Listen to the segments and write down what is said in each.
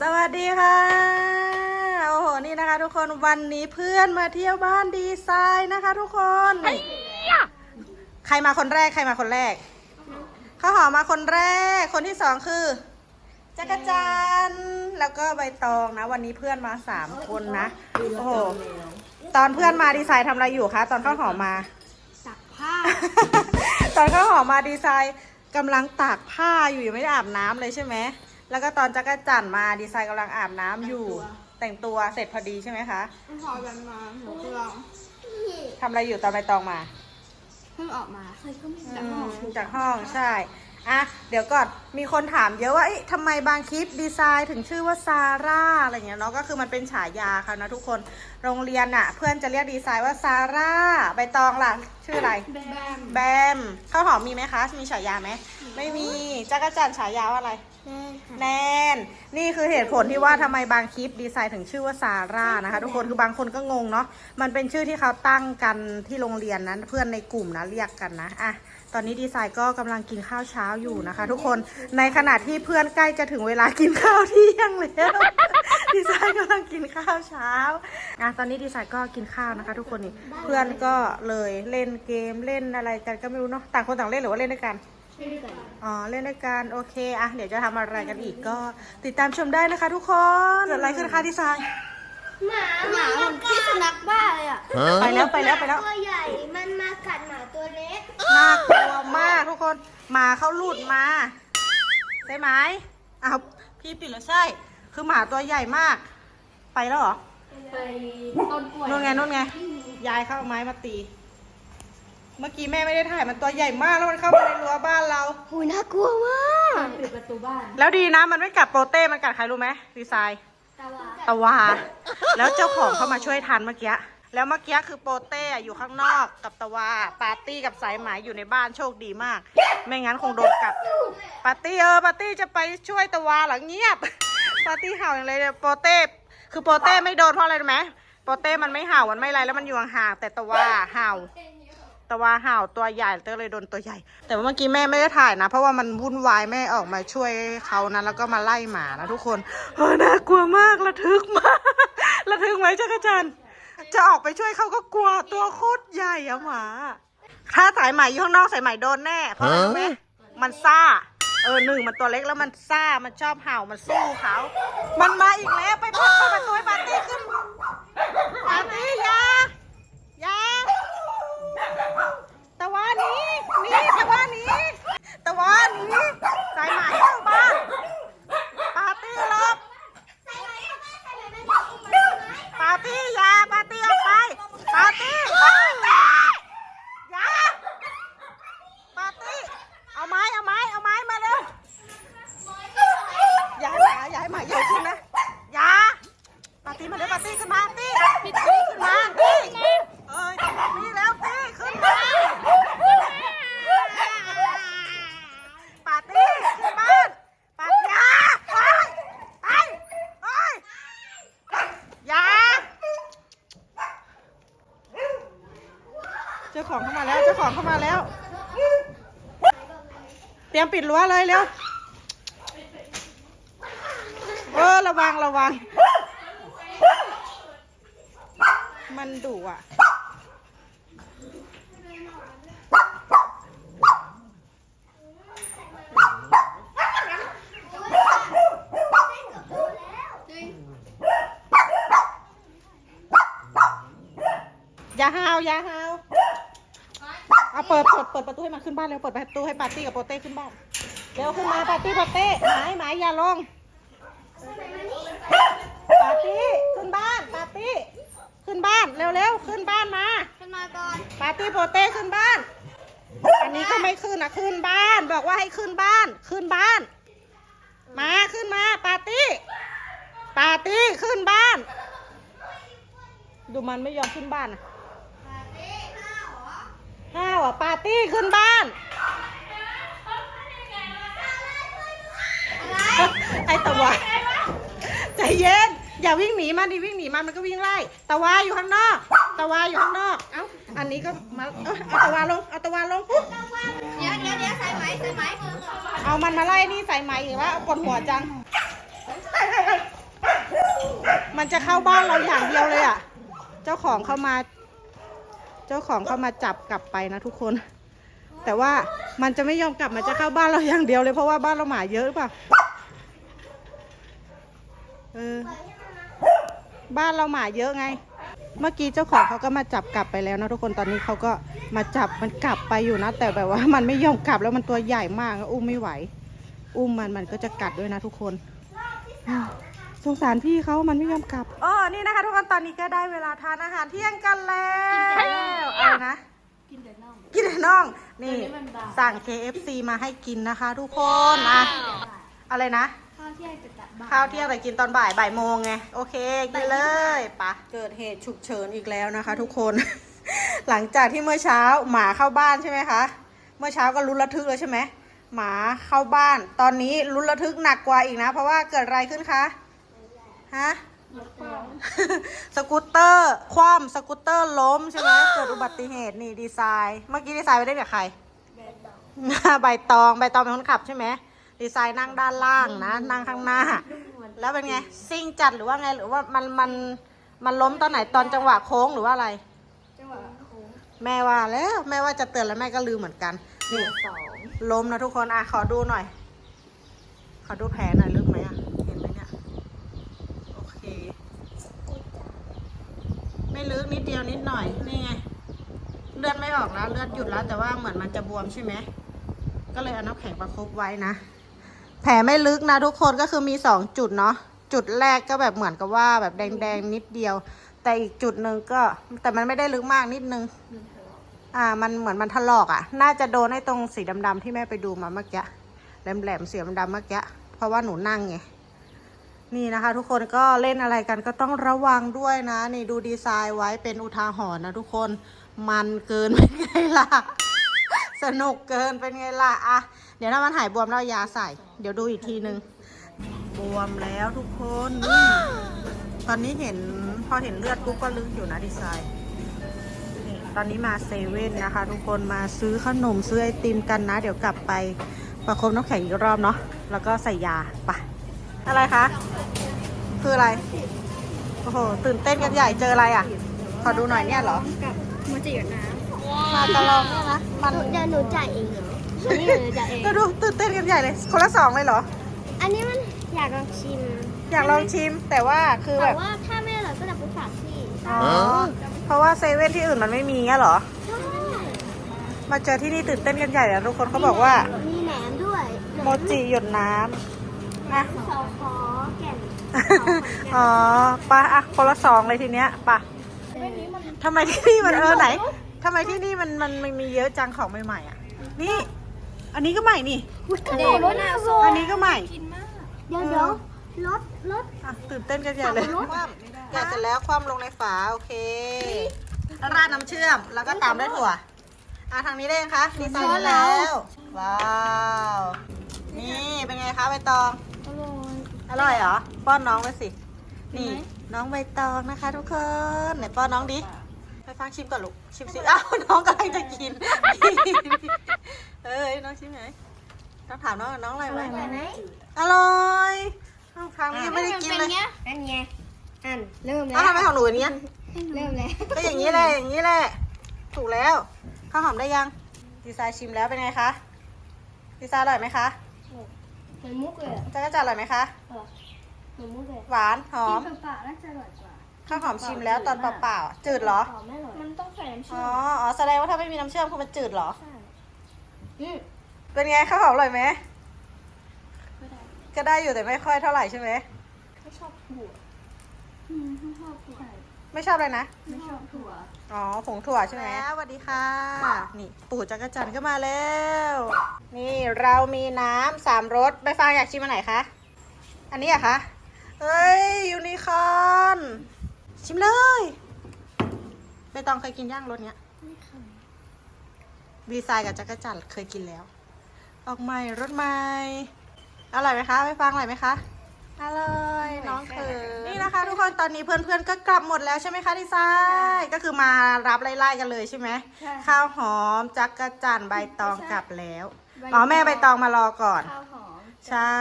สวัสดีค่ะ โอ้โห นี่นะคะทุกคนวันนี้เพื่อนมาเที่ยวบ้านดีไซน์นะคะทุกคน ใครมาคนแรกใครมาคนแรก ข้าวหอมมาคนแรก คนที่สองคือจักรจันทร์แล้วก็ใบตองนะ วันนี้เพื่อนมาสามคนนะ โอ้โห ตอนเพื่อนมาดีไซน์ทำอะไรอยู่คะ ตอนข้าวหอมมา ตักผ้า ตอนข้าวหอมมาดีไซน์กำลังตากผ้าอยู่ยังไม่ได้อาบน้ำเลยใช่ไหม แล้วก็ตอนจักรจันทร์มาดีไซน์กำลังอาบน้ำอยู่ แต่งตัวเสร็จพอดีใช่ไหมคะพอกันมาหนูกำลังทำอะไรอยู่ตอนใบตองมาเพิ่งออกมาเคยก็ไม่อืจากห้องมจากห้องใช่อะเดี๋ยวก่อนมีคนถามเยอะว่าเอ๊ะทำไมบางคลิปดีไซน์ถึงชื่อว่าซาร่าอะไรเงี้ยเนาะก็คือมันเป็นฉายาค่ะนะทุกคนโรงเรียนอะเพื่อนจะเรียกดีไซน์ว่าซาร่าใบตองล่ะ ชื่ออะไร แบมแบมข้าวหอมมีไหมคะ มีฉายาไหม ไม่มีจักรจันทร์ฉายาว่าอะไรแม่ค่ะแนน นี่คือเหตุผลที่ว่าทำไมบางคลิปดีไซน์ถึงชื่อว่าซาร่านะคะ ทุกคนคือบางคนก็งงเนาะมันเป็นชื่อที่เขาตั้งกันที่โรงเรียนนั้นเพื่อนในกลุ่มนะเรียกกันนะอะตอนนี้ดีไซน์ก็กำลังกินข้าวเช้าอยู่นะคะ ทุกคนในขณะที่เพื่อนใกล้จะถึงเวลากินข้าวเที่ยงแล้ว ดีไซน์กำลังกินข้าวเช้าอะตอนนี้ดีไซน์ก็กินข้าวนะคะ ทุกคนนี่เพื่อนก็เลยเล่นเกมเล่นอะไรกันก็ไม่รู้เนาะต่างคนต่างเล่นหรือว่าเล่นด้วยกัน ช่วยด้วยกันอ๋อเล่นด้วยกันโอเคอะเดี๋ยวจะทำอะไรกันอีกก็ติดตามชมได้นะคะทุกคนเกิดอะไรขึ้นคะดีไซน์หมาหมามันที่สุนัขบ้าเลยอะไปแล้วไปแล้วไปแล้ว ตัวใหญ่มันมากัดหมาตัวเล็กน่ากลัวมากทุกคนหมาเขาหลุดมาใช่ไหมอ้าวพี่ปิดแล้วใช่ คือหมาตัวใหญ่มาก ไปแล้วเหรอไปต้นกล้วยนู่นไงนู่นไงยายเข้าเอาไม้มาตี เมื่อกี้แม่ไม่ได้ถ่ายมันตัวใหญ่มากแล้วมันเข้ามาในรั้วบ้านเราหูน่ากลัวมากปิดประตูบ้านแล้วดีนะมันไม่กัดโปเต้มันกัดใครรู้ไหมดีไซน์ตาวาตะวา แล้วเจ้าของเขามาช่วยทันเมื่อกี้แล้วเมื่อกี้คือโปเต้อยู่ข้างนอกกับตะวาปาร์ตี้กับสายไหมอยู่ในบ้านโชคดีมาก ไม่งั้นคงโดนกัดปาร์ตี้เออปาร์ตี้จะไปช่วยตะวาเหรอเงียบ ปาร์ตี้เห่าอย่างไรเลยโปเต้คือโปเต้ไม่โดนเพราะอะไรรู้ไหมโปเต้มันไม่เห่ามันไม่อะไรแล้วมันอยู่ห่างๆแต่ตะวาเห่า ตะวาเห่าตัวใหญ่เต้เลยโดนตัวใหญ่ แต่ว่าเมื่อกี้แม่ไม่ได้ถ่ายนะ เพราะว่ามันวุ่นวายแม่ออกมาช่วยเขานะแล้วก็มาไล่หมานะทุกคนเออน่ากลัวมากระทึกมากระทึกไหมจักรจันทร์จะออกไปช่วยเขาก็กลัวตัวโคตรใหญ่อะหมาถ้าสายไหมอยู่ข้างนอกสายไหมโดนแน่ เพราะอะไรรู้ไหมมันซ่าเออหนึ่งมันตัวเล็กแล้วมันซ่ามันชอบเห่ามันสู้เขา มันมาอีกแล้วไปเปิดประตูให้ปาร์ตี้ขึ้นปาร์ตี้อยาอยา ตะวันห นี้ตะวันนี้ตะวันนี้สายไหมเข้าบ้านปาร์ตี้หลบปาร์ตี้อยาปาร์ตี้ออกไปปาร์ตี้อยาปาร์ตี้เอาไม้เอาไม้เอาไม้มาเร็วอย่าให้หมาอย่าให้หมาใหญ่ขึ้นนะอย่าปาร์ตี้มาเร็วปาร์ตี้ขึ้นมาปาร์ตี้ขึ้นมาตี้เอ้ยนี่แล้วตี้ขึ้นมา ปาร์ตี้ขึ้นบ้านปาร์ตี้ยาไปไปไปอยาเจ้าของเข้ามาแล้วเจ้าของเข้ามาแล้ว เตรียมปิดรั้วเลยเร็วเออระวังระวัง มันดุอะ อย่าฮาวอย่าฮาว เอาเปิดเปิดเปิดประตูให้มันขึ้นบ้านเร็วเปิดประตูให้ปาร์ตี้กับโปเต้ขึ้นบ้านเร็วขึ้นมาปาร์ตี้โปเต้หมายหมายอย่าลงปาร์ตี้ขึ้นบ้านปาร์ตี้ขึ้นบ้านเร็วเร็วขึ้นบ้านมาขึ้นมาก่อนปาร์ตี้โปเต้ขึ้นบ้าน อันนี้ก็ไม่ขึ้นนะขึ้นบ้าน บอกว่าให้ขึ้นบ้านขึ้นบ้าน มาขึ้นมาปาร์ตี้ปาร์ตี้ขึ้นบ้าน ดูมันไม่ยอมขึ้นบ้านนะ ห้าวอะปาร์ตี้ขึ้นบ้าน ไอ้ตะวันใจเย็น อย่าวิ่งหนีมันดิวิ่งหนีมันมันก็วิ่งไล่ตะวาอยู่ข้างนอก ตะวาอยู่ข้างนอก เอ้า อันนี้ก็มาเอ้ยเอาตะวาลง เอาตะวาลงปุ๊บเดี๋ยวเดี๋ยวเดี๋ยวใส่ไหมใส่ไหมเอามันมาไล่นี่ใส่ไหมอีกแล้วปวดหัวจัง มันจะเข้าบ้านเราอย่างเดียวเลยอะ เจ้าของเข้ามาเจ้าของเข้ามาจับกลับไปนะทุกคน แต่ว่ามันจะไม่ยอมกลับมันจะเข้าบ้านเราอย่างเดียวเลยเพราะว่าบ้านเราหมาเยอะหรือเปล่าเออบ้านเราหมาเยอะไง เมื่อกี้เจ้าของเขาก็มาจับกลับไปแล้วนะทุกคนตอนนี้เขาก็มาจับมันกลับไปอยู่นะ แต่แบบว่ามันไม่ยอมกลับแล้วมันตัวใหญ่มากอุ้มไม่ไหว อุ้มมันมันก็จะกัดด้วยนะทุกคน สงสารพี่เขามันไม่ยอมกลับอ๋อนี่นะคะทุกคนตอนนี้ก็ได้เวลาทานอาหารเที่ยงกันแล้วอะไรนะ กินแต่น่อง กินแต่น่อง นี่เดี๋ยวนี้มันบางสั่ง KFC มาให้กินนะคะ ทุกคนอะอะไรนะ ข้าวเที่ยงจะกลับบ้านข้าวเที่ยงแต่กินตอนบ่ายบ่ายโมงไง โอเค กินเลยปะเกิดเหตุฉุกเฉินอีกแล้วนะคะ ทุกคน หลังจากที่เมื่อเช้าหมาเข้าบ้านใช่ไหมคะ เมื่อเช้าก็รุนระทึกเลยใช่ไหมหมาเข้าบ้าน ตอนนี้รุนระทึกหนักกว่าอีกนะ เพราะว่าเกิดอะไรขึ้นคะ ฮะ สกูตเตอร์ คว่ำสกูตเตอร์ล้มใช่ไหมเกิดอุบัติเหตุนี่ดีไซน์ เมื่อกี้ดีไซน์ไปได้กับใคร ใบตอง ใบตองเป็นคนขับใช่ไหมดีไซน์นั่งด้านล่างนะ นั่งข้างหน้า แล้วเป็นไงซิ่งจัดหรือว่าไงหรือว่ามันมันมันล้มตอนไหนตอนจังหวะโค้งหรือว่าอะไร จังหวะโค้ง แม่ว่าแล้วแม่ว่าจะเตือนแล้วแม่ก็ลืมเหมือนกันนี่สองล้มนะทุกคนอะขอดูหน่อย ขอดูแผลหน่อยลึกไหมอะ เห็นไหมเนี่ย โอเค ไม่ลึกนิดเดียวนิดหน่อยนี่ไงเลือดไม่ออกแล้วเลือดหยุดแล้ว แต่ว่าเหมือนมันจะบวมใช่ไหมก็เลยเอาน้ำแข็งประคบไว้นะ แผลไม่ลึกนะทุกคนก็คือมีสองจุดเนาะจุดแรกก็แบบเหมือนกับว่าแบบแดงๆนิดเดียว แต่อีกจุดหนึ่งก็ แต่มันไม่ได้ลึกมากนิดนึงอ่ามันเหมือนมันถลอกอะ่ะ น่าจะโดนไอ้ตรงสีดำๆที่แม่ไปดูมาเมื่อกี้แหลมๆเสียดำเมื่อกี้เพราะว่าหนูนั่งไง นี่นะคะ ทุกคนก็เล่นอะไรกันก็ต้องระวังด้วยนะ นี่ดูดีไซน์ไว้เป็นอุทาหรณ์นะทุกคนมันเกินเป็นไงล่ะ สนุกเกินเป็นไงล่ะอะเดี๋ยวถ้ามันหายบวมแล้วเอายาใส่ เดี๋ยวดูอีกทีนึงบวมแล้วทุกคนนี่ตอนนี้เห็นพอเห็นเลือดปุ๊บก็ลึกอยู่นะดีไซน์ตอนนี้มาเซเว่นนะคะ ทุกคนมาซื้อขนมซื้อไอติมกันนะ เดี๋ยวกลับไปประคบน้ำแข็งอีกรอบเนาะแล้วก็ใส่ยาไปอะไรคะ คืออะไร โอ้โห ตื่นเต้นกันใหญ่เจออะไรอะ ขอดูหน่อยเนี่ยเหรอ กับมือจีกับน้มากระลองเนี่ยนะ มันเดี๋ยวหนูจ่ายเองเหรอำอันนี้หนูจะเอง ก็ดูตื่นเต้นกันใหญ่เลย คนละสองเลยเหรอ อันนี้มันอยากลองชิมอยากลองชิมแต่ว่าคือแบแต่บ ว่าถ้าไม่อร่อยก็จะไปฝากพี่อ๋อ เพราะว่าเซเว่นที่อื่นมันไม่มีเงี้ยเหรอ ใช่มาเจอที่นี่ตื่นเต้นกันใหญ่แล้วทุกคนเขาบอกว่า มีแหนมด้วยโมจิหยดน้ำนะ สอคอแก่น อ๋อปะอะคนละสองเลยทีเนี้ยปะทำไมที่นี่มันเออไหนทำไมที่นี่มันมันมันมีเยอะจังของใหม่ๆอะ นี่ อันนี้ก็ใหม่นี่ เด็กรถน่าโซอันนี้ก็ใหม่ เดี๋ยวเดี๋ยวรถรถอะตื่นเต้นกันใหญ่เลยคว่ำแกะเสร็จแล้วคว่ำลงในฝาโอเค ราดน้ำเชื่อมแล้วก็ตามด้วยถั่ว อะทางนี้ได้ยังคะดีไซน์แล้ว ว้าว นี่เป็นไงคะใบตองอร่อย เหรอ ป้อนน้องไปสิ นี่น้องใบตองนะคะ ทุกคนไหนป้อนน้องดิไปฟังชิมก่อนลูก ชิมสิ อ้าวน้องกำลังจะกิน เอ้ยน้องชิมไหนอยต้องถามน้องน้องอร่อยไหมไหนอร่อยอ้าวทางนี้ยังไม่ได้กินเลยอันไงอันเริ่มแล้อ้าววทำไมของหนูอย่างเนี้ยเริ่มแล้วก็อย่างนี้แหละอย่างนี้แหละ ถูกแล้วข้าวหอมได้ยังดีไซน์ชิมแล้วเป็นไงคะดีไซน์อร่อยไหมคะ เหมือนมุกเลยอะจักรจันทร์อร่อยไหมคะ เหมือนมุกเลยหวานหอมกินเปล่าๆน่าจะอร่อยกว่าข้าวหอมชิมแล้วตอนเปล่าๆอะจืดเหรอเปล่าไม่อร่อยมันต้องใส่น้ำเชื่อ๋อ อมอ๋อ แสดงว่าถ้าไม่มีน้ำเชื่อมคือมันจืดเหรอ ใช่อืมเป็นไงข้าวหอมอร่อยไหมไม่ได้ก็ได้อยู่แต่ไม่ค่อยเท่าไหร่ใช่ไหม ไม่ชอบถั่วอืมไม่ชอบถั่วไม่ชอบเลยนะ ไม่ชอบถั่ว อ๋อผงถั่วใช่ไหมสวัสดีค่ะ นี่ปู่จักรจันทร์ก็มาแล้ว นี่เรามีน้ำสามรสใบฟางอยากชิมอันไหนคะ อันนี้อะคะเฮ้ยยูนิคอร์นชิมเลยใบตองเคยกินย่างรสเนี้ยดีไซน์กับจักรจันทร์เคยกินแล้ว ออกใหม่รสใหม่ อร่อยไหมคะไปฟังอร่อยไหมคะ อร่อยน้องเขินนี่นะคะ ทุกคนตอนนี้เพื่อนๆก็กลับหมดแล้วใช่ไหมคะดีไซน์ก็คือมารับไล่ๆกันเลยใช่ไหมใช่ ข้าวหอมจักรจันทร์ใบตองกลับแล้วอ๋อแม่ใบตองมารอก่อน ข้าวหอมใช่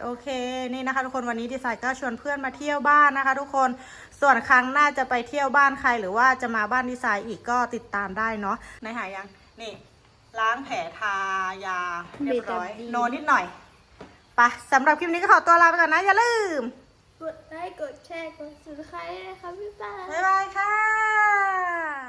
โอเค นี่นะคะ ทุกคนวันนี้ดีไซน์ก็ชวนเพื่อนมาเที่ยวบ้านนะคะ ทุกคนส่วนครั้งหน้าจะไปเที่ยวบ้านใครหรือว่าจะมาบ้านดีไซน์อีกก็ติดตามได้เนาะในหายังนี่ ล้างแผลทายาเรียบร้อยโนนิดหน่อย ไปสำหรับคลิปนี้ก็ขอตัวลาไปก่อนนะ อย่าลืม กดไลค์กดแชร์กด subscribe ด้วยนะคะพี่ป้า บ๊ายบายค่ะ